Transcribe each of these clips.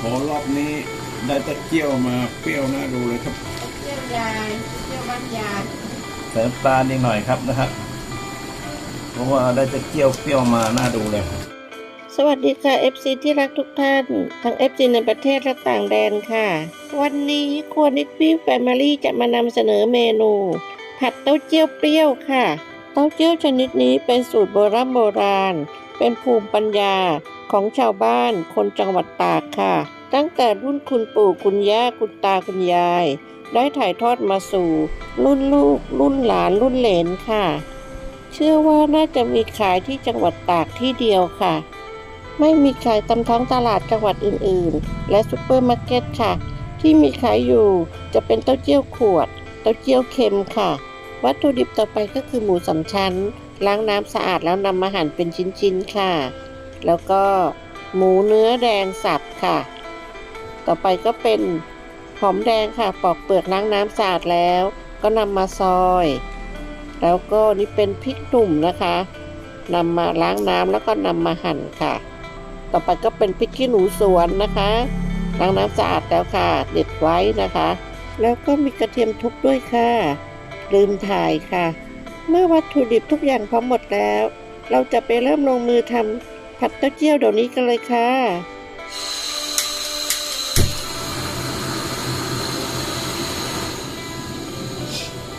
โหรอบนี้ได้ตะเกียวมาเปรี้ยวน่าดูเลยครับเที่ยวยายเที่ยวบ้านยายใส่น้ำตาลนิดหน่อยครับนะฮะเพราะว่าได้ตะเกียวเปรี้ยวมาน่าดูเลย สวัสดีค่ะ FC ที่รักทุกท่าน ทั้ง FC ในประเทศและต่างแดนค่ะ วันนี้ครัวนิดปี้แฟมิลี่จะมานำเสนอเมนู ผัดเต้าเจี้ยวเปรี้ยวค่ะ เต้าเจี้ยวชนิดนี้เป็นสูตรโบราณโบราณ เป็นภูมิปัญญาของชาวบ้านคนจังหวัดตากค่ะ ตั้งแต่รุ่นคุณปู่คุณย่าคุณตาคุณยาย ได้ถ่ายทอดมาสู่ รุ่นลูก รุ่นหลานรุ่นเหลนค่ะ เชื่อว่าน่าจะมีขายที่จังหวัดตากที่เดียวค่ะ ไม่มีขายตามท้องตลาดจังหวัดอื่นๆ และซูเปอร์มาร์เก็ตค่ะ ที่มีขายอยู่จะเป็นเต้าเจี้ยวขวด เต้าเจี้ยวเค็มค่ะ วัตถุดิบต่อไปก็คือหมูสามชั้น ล้างน้ำสะอาดแล้วนำมาหั่นเป็นชิ้นๆค่ะ แล้วก็หมูเนื้อแดงสับค่ะ ต่อไปก็เป็นหอมแดงค่ะ ปอกเปลือกล้างน้ำสะอาดแล้ว ก็นำมาซอย แล้วก็นี่เป็นพริกหนุ่มนะคะนำมาล้างน้ำแล้วก็นำมาหั่นค่ะ ต่อไปก็เป็นพริกขี้หนูสวนนะคะล้างน้ำสะอาดแล้วค่ะ เด็ดไว้นะคะ แล้วก็มีกระเทียมทุบด้วยค่ะ ลืมถ่ายค่ะ เมื่อวัตถุดิบทุกอย่างพร้อมหมดแล้ว เราจะไปเริ่มลงมือทำผัดเต้าเจี้ยวเดี๋ยวนี้กันเลยค่ะ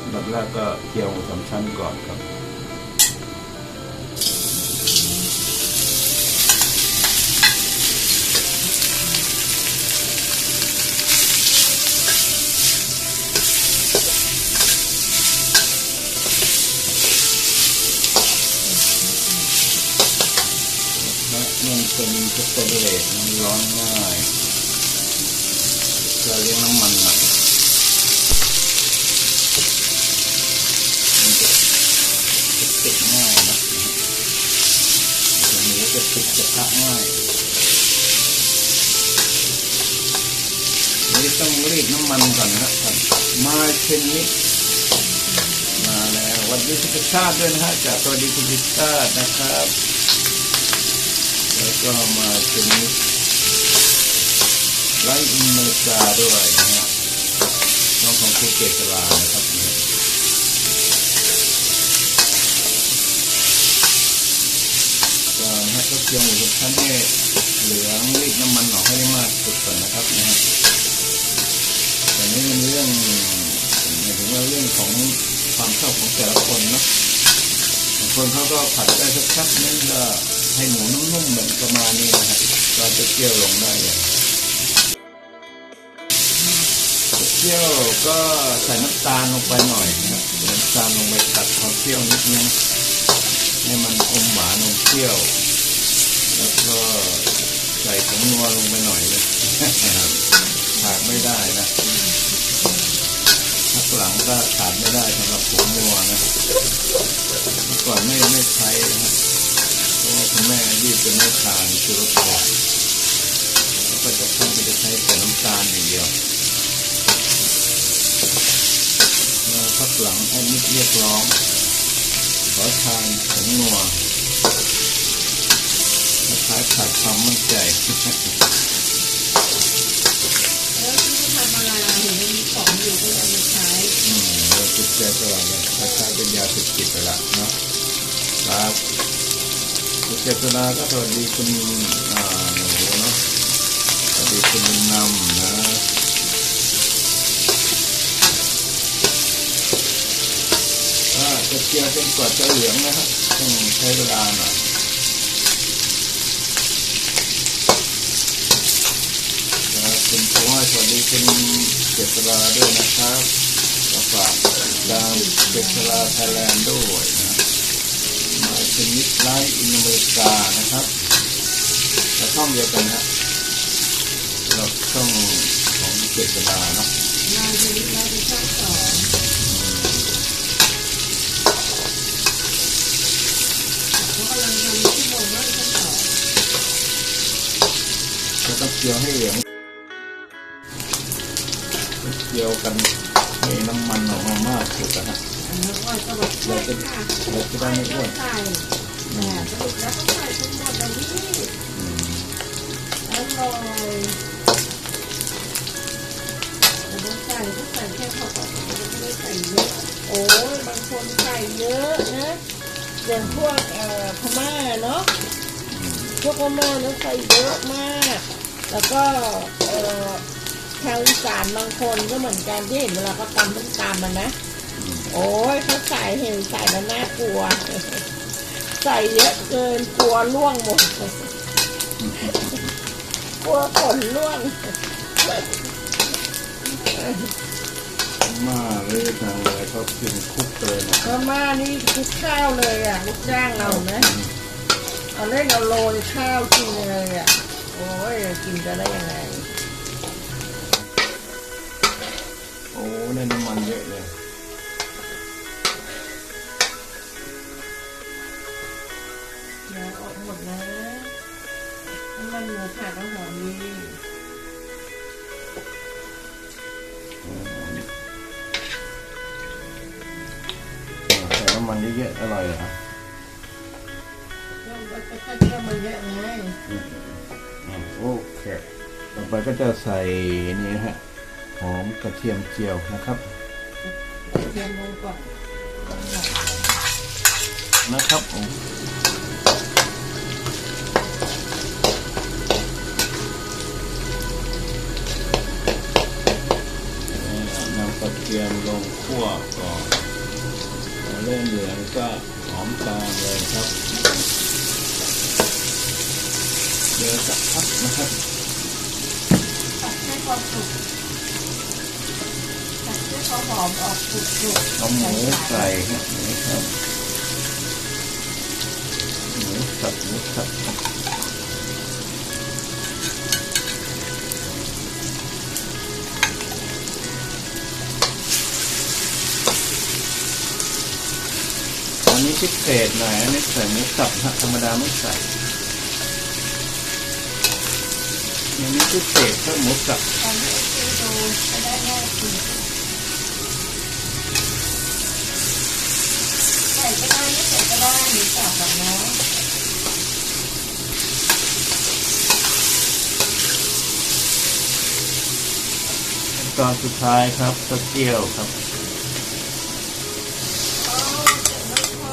แบบแรกก็เจียวสามชั้นก่อนครับ ตมันร้อนง่ายจะเลี้ยงน้ำมันหน่อยมันจะจะติดง่ายนะอย่างนี้จะติดกระทะง่ายนี่ต้องรีดน้ำมันก่อนนะครับมาเช่นนิดมาแล้ววันนี้คุณพิชาติด้วยนะฮะจากสวัสดีคุณพิชาตินะครับ ก็มาเป็นไลท์อินเมริกาด้วยนะฮะน้องของครูเกษรานะครับเนี่ยก็นะฮะก็เคี่ยวหมูทุกชั้นให้เหลืองรีดน้ำมันออกให้ได้มากสุดก่อนนะครับนะฮะแต่นี้มันเรื่องหมายถึงว่าเรื่องของความชอบของแต่ละคนเนาะบางคนเขาก็ผัดได้สักพักนึงก็ ให้หมูนุ่มๆแบบประมาณนี้นะครับก็จะเคี่ยวลงได้เลยเคี่ยวก็ใส่น้ำตาลลงไปหน่อยนะครับน้ำตาลลงไปตัดความเคี่ยวนิดนึงให้มันอมหวานอมเคี่ยว แล้วก็ใส่ผงนัวลงไปหน่อยเลยขาดไม่ได้นะทักหลังก็ขาดไม่ได้สำหรับผงนัวนะก่อนไม่ไม่ใช้นะ ยืดจะไม่ทานชูรสแดงแล้วก็จะต้องจะใช้แต่น้ำตาลอย่างเดียวมื่อพักหลังแอดมิดเรียกร้อง ขอทานผงนัวคล้ายขาดความมั่นใจแล้วที่ทำอะไรเห็นมีของอยู่ก็ยังไม่ใช้อืมเราติดใจตลอดเลยคล้ายๆเป็นยาเสพติดไปละเนาะครับ เจษนาก็สวัสดีคุณอ่าหนูเนาะสวัสดีคุณบุญนำนะถ้าจะเจียวจนกว่าจะเหลืองนะครับต้องใช้เวลาหน่อยนะคุณพงษ์สวัสดีคุณเจษนาด้วยนะครับฝากดาวเจษนาไทยแลนด์ด้วย นะมาเป็นมิตรไลท์อินอเมริกานะครับและช่องเดียวกันนะเราช่องของเจษดาเนาะนายชนิดแล้วเป็นช่องสองเขากำลังทำที่โมงว่าช่องสองก็ต้องเกี่ยวให้เหลืองเกี่ยวกันให้น้ำมันออกมามากสุดนะฮะ แล้วก็บอกช่ค่ะเราจะได้ไม่อ้วนใส่แหมสรุปแล้วก็ใส่ทั้งหมดเลยนี่อืมอร่อยก็ใส่แค่พอประมาณไม่ได้ใส่เยอะโอ้ยบางคนใส่เยอะนะอย่างพวกเอ่อพม่าเนาะพวกพม่าเนี่ยใส่เยอะมาก แล้วก็เอ่อชาวอีสานบางคนก็เหมือนกันที่เห็นเวลาเขาตำต้มตำมันนะ โอ้ยเขาใส่เห็นใส่แล้วน่ากลัว ใส่เยอะเกินกลัวล่วงหมดกลัวฝนล่วงมาเลยทางอะไรเขากินคุกเลยนะพม่านี่คลุกข้าวเลยอะลูกจ้างเรานะเอาเล่นเอาโรยข้าวกินเลยอะโอ้ยกินจะได้ยังไงโอ้ได้น้ำมันเยอะเลย น้ำมันหมูผัดน้ำหอมดีใส่น้ำมันเยอะๆอร่อยเหรอครับก็ก็ก็เชื่อมันเยอะไงอ่าโอเคต่อไปก็จะใส่นี่นะฮะหอมกระเทียมเจียวนะครับกระเทียมลงก่อนนะครับผม ก็หอมตามเลยครับเดี๋ยวสักพักนะครับตัดให้พอสุกตัดให้พอหอมออกสุกๆเอาหมูใส่ครับนี่ครับหมูสับหมูสับ พิเศษหน่อยอันนี้ใส่หมูสับธรรมดาไม่ใส่อันนี้พิเศษก็หมูสับตอนนี้ให้ดูจะได้ง่ายขึ้นใส่ก็ได้ไม่ใส่ก็ได้หรือสับแบบนี้ตอนสุดท้ายครับตะเกียวครับ โอ้เจ็บไม่พอ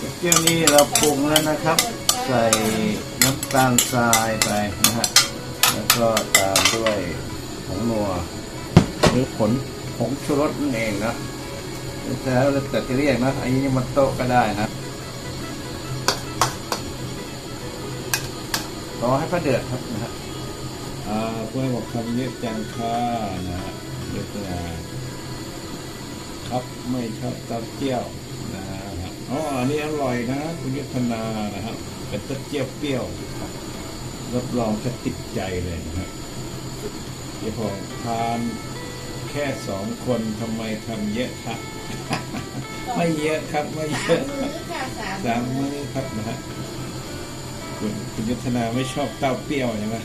ตะ เกียวนี่เราปรุงแล้วนะครับ ใส่น้ำตาลทรายไปนะฮะแล้วก็ตามด้วยผงนัวหรือผลผงชูรสนั่นเองนะแล้วแต่จะเรียกนะอันนี้มันโต๊ะก็ได้นะรอให้พระเดือดครับนะฮะอ่าเพื่อนบอกคำเรียกจังค่านะฮะเรียกว่าครับไม่ชอบต้าเจี้ยว อ๋ออันนี้อร่อยนะคุณยุทธนานะครับ เป็นเต้าเจี้ยวเปรี้ยวรับรองจะติดใจเลยนะฮะเดี๋ยวผมทานแค่สองคนทำไมทำเยอะครับ ไม่เยอะครับไม่เยสามอะมือค่ะสามสามมื้อครับนะฮะคุณคุณยุทธนาไม่ชอบเต้าเปรี้ยวใช่ไหม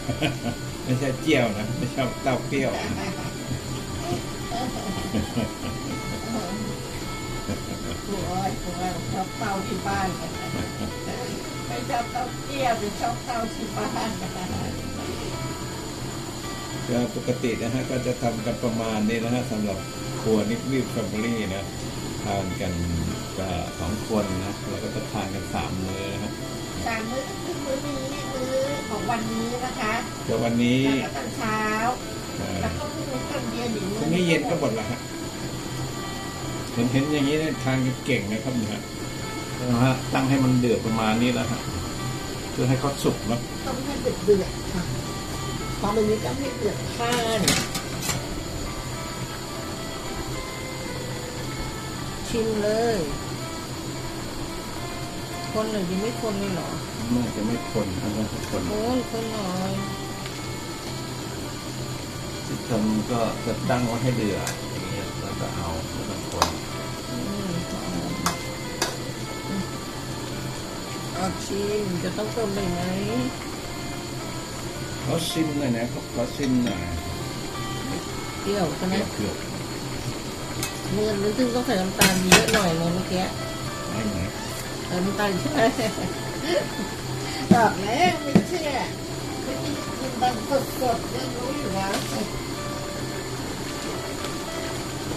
ไม่ใช่เจียวนะ ไม่ชอบเต้าเปรี้ยว หัวหัวชอบเตาที่บ้านไม่ชอบเตาเตี้ยแต่ชอบเตาที่บ้านก็ปกตินะฮะก็จะทำกันประมาณนี้นะฮะสำหรับครัวนิกวิวแฟมิลี่นะทานกันก็สองคนนะแล้วก็จะทานกันสามมื้อนะฮะสามมื้อคือมื้อนี้มื้อของวันนี้นะคะเดี๋ยววันนี้แล้วก็ตอนเช้าเอ่อแล้วก็พรุ่งนี้ตอนเย็นอีกพรุ่งนี้เย็นก็หมดละฮะ เห็นเห็นอย่างนี้เนี่ยทานกันเก่งนะครับนะฮะนะฮะตั้งให้มันเดือดประมาณนี้แล้วฮะเพื่อให้เขาสุกนะต้องให้เดือดเดือดค่ะพอมันนี้ต้องให้เดือดข้านชิมเลย คนหรือยังไม่คนเลยเหรอน่าจะไม่คนนะครับทุกคนคนคนหน่อยที่ทำก็จะตั้งไว้ให้เดือดอย่างเงี้ยแล้วก็เอาแล้วก็คน อาชิมจะต้องเติมไปไหมขาซิมหน่อยนะขอซิมหน่อยเปรี้ยวใช่ไหมเกือบเมื่อนึกถึงต้องใส่น้ำตาลเยอะหน่อยเลยเมื่อกี้ไม่ไหนเติมน้ำตาลใช่ไหมบอกแล้วไม่เชื่อไม่กินมันสดๆยังรู้อยู่แล้ว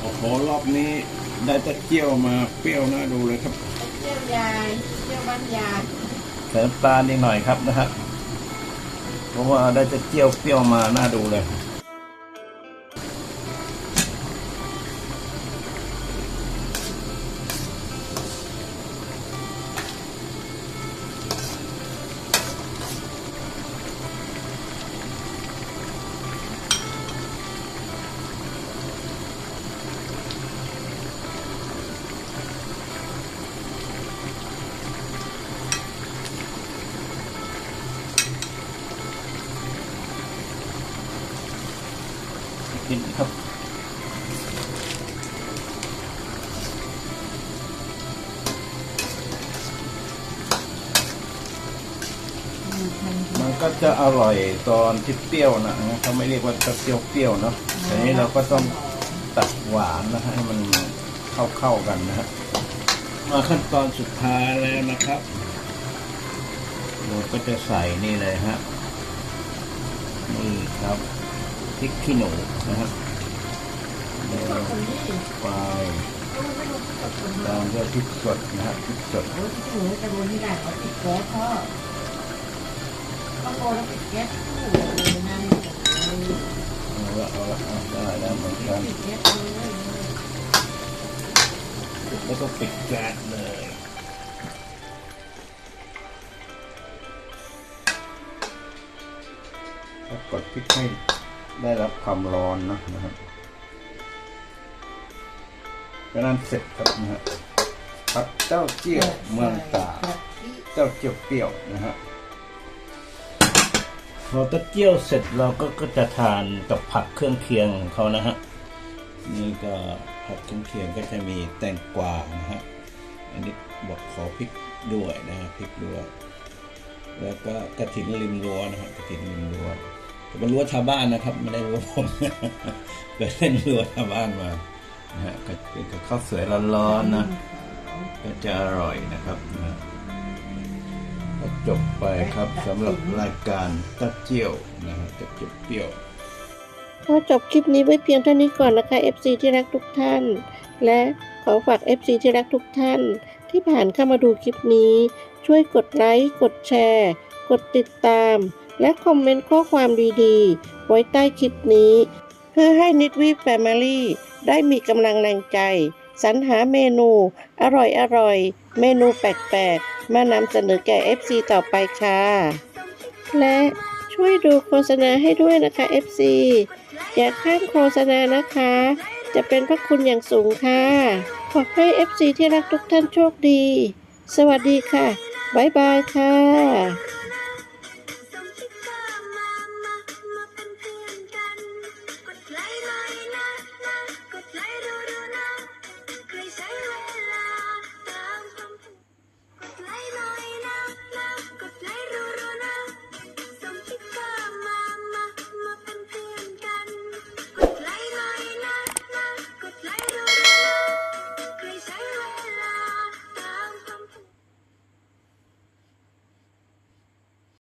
โอ้โหรอบนี้ได้ตะเกียวมาเปรี้ยวน่าดูเลยครับตะเที่ยวยายเที่ยวบ้านยาย ใส่น้ำตาลนิดหน่อยครับนะฮะเพราะว่าได้จะเจียวเปรี้ยวมาน่าดูเลย กินครับมันก็จะอร่อยตอนที่เปรี้ยวนะเขาไม่เรียกว่าตะเกียวเปรี้ยวเนาะแต่นี้เราก็ต้องตัดหวานนะฮะให้มันเข้าเข้าๆกันนะฮะมาขั้นตอนสุดท้ายแล้วนะครับเราก็จะใส่นี่เลยฮะนี่ครับ พริกขี้หนูนะฮะแล้วคนนี้ไปก็ไม่รู้ที่กับคนนี้ตามด้วยพริกสดนะฮะพริกสดโอ้ยที่หนูจะรู้ที่ไหนว่าติดแก๊สพ่อต้องโกนแล้วติดแก๊สคู่เลยนั่นเอาละเอาละเอาได้แล้วเหมือนกันติดแก๊สเลยแล้วก็ปิดแก๊สเลยก็กดพริกให้ ได้รับความร้อนนะนะครับก็นั้นเสร็จครับนะฮะผัดเจ้าเจี้ยวเมืองตาเจ้าเจี้ยวเปรี้ยวนะฮะพอเต้าเจี้ยวเสร็จเราก็ก็จะทานกับผักเครื่องเคียงของเขานะฮะนี่ก็ผักเครื่องเคียงก็จะมีแตงกวานะฮะอันนี้บอกขอพริกด้วยนะฮะพริกด้วยแล้วก็กระถินริมรั้วนะฮะกระถินริมรั้ว เป็นรั้วชาวบ้านนะครับไม่ได้รั้วผมเกิดเล่นรั้วชาวบ้านมานะฮะก็กินกับข้าวสวยร้อนๆนะก็จะอร่อยนะครับนะก็จบไปครับสำหรับรายการตัดเจียวนะฮะตัดเจียวเปรี้ยวขอจบคลิปนี้ไว้เพียงเท่านี้ก่อนนะคะ FC ที่รักทุกท่าน และขอฝาก FC ที่รักทุกท่าน ที่ผ่านเข้ามาดูคลิปนี้ ช่วยกดไลค์กดแชร์ กดติดตาม และคอมเมนต์ข้อความดีๆ ไว้ใต้คลิปนี้ เพื่อให้นิดวีแฟมิลี่ได้มีกำลังแรงใจ สรรหาเมนู อร่อยๆ เมนูแปลกๆ มานำเสนอแก่ FC ต่อไปค่ะ และช่วยดูโฆษณาให้ด้วยนะคะ FC อย่าข้ามโฆษณานะคะ จะเป็นพระคุณอย่างสูงค่ะ ขอให้ FC ที่รักทุกท่านโชคดี สวัสดีค่ะ บ๊ายบายค่ะ